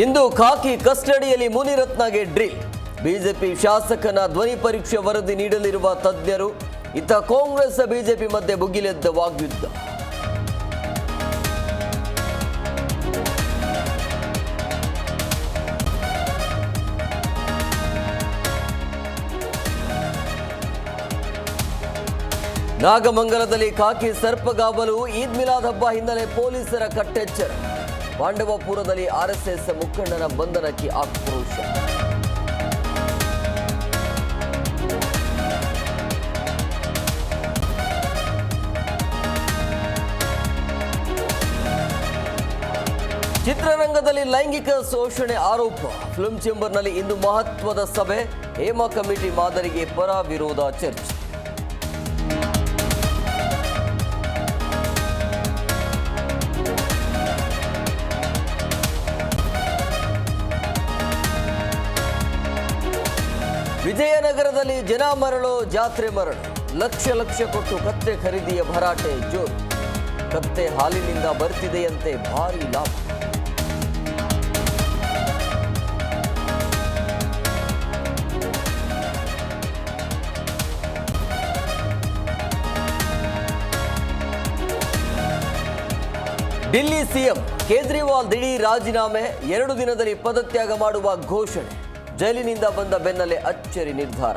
ಇಂದು ಖಾಕಿ ಕಸ್ಟಡಿಯಲ್ಲಿ ಮುನಿರತ್ನಗೆ drill. BJP ಶಾಸಕನ ಧ್ವನಿ ಪರೀಕ್ಷೆ ವರದಿ ನೀಡಲಿರುವ ತಜ್ಞರು, ಇತ್ತ ಕಾಂಗ್ರೆಸ್ ಬಿಜೆಪಿ ಮಧ್ಯೆ ಭುಗಿಲೆದ್ದ ವಾಗ್ಯುದ್ಧ. ನಾಗಮಂಗಲದಲ್ಲಿ ಖಾಕಿ ಸರ್ಪಗಾವಲು, ಈದ್ ಮಿಲಾದ್ ಹಬ್ಬ ಹಿನ್ನೆಲೆ ಪೊಲೀಸರ ಕಟ್ಟೆಚ್ಚರ. ಪಾಂಡವಪುರದಲ್ಲಿ ಆರ್ಎಸ್ಎಸ್ ಮುಖಂಡನ ಬಂಧನಕ್ಕೆ ಆಕ್ರೋಶ. ಚಿತ್ರರಂಗದಲ್ಲಿ ಲೈಂಗಿಕ ಶೋಷಣೆ ಆರೋಪ. ಫಿಲ್ಮ್ ಚೇಂಬರ್ನಲ್ಲಿ ಇಂದು ಮಹತ್ವದ ಸಭೆ. ಹೇಮಾ ಕಮಿಟಿ ಮಾದರಿಗೆ ಪರ ವಿರೋಧ ಚರ್ಚೆ. ವಿಜಯನಗರದಲ್ಲಿ ಜನ ಮರಳು, ಜಾತ್ರೆ ಮರಳು. ಲಕ್ಷ ಲಕ್ಷ ಕೊಟ್ಟು ಕತ್ತೆ ಖರೀದಿಯ ಭರಾಟೆ, ಜೋರು. ಕತ್ತೆ ಹಾಲಿನಿಂದ ಬರ್ತಿದೆಯಂತೆ ಭಾರಿ ಲಾಭ. ಡಿಲ್ಲಿ ಸಿಎಂ ಕೇಜ್ರಿವಾಲ್ ದಿಢೀರ್ ರಾಜೀನಾಮೆ, ಎರಡು ದಿನದಲ್ಲಿ ಪದತ್ಯಾಗ ಮಾಡುವ ಘೋಷಣೆ. ಜೈಲಿನಿಂದ ಬಂದ ಬೆನ್ನಲ್ಲೇ ಅಚ್ಚರಿ ನಿರ್ಧಾರ.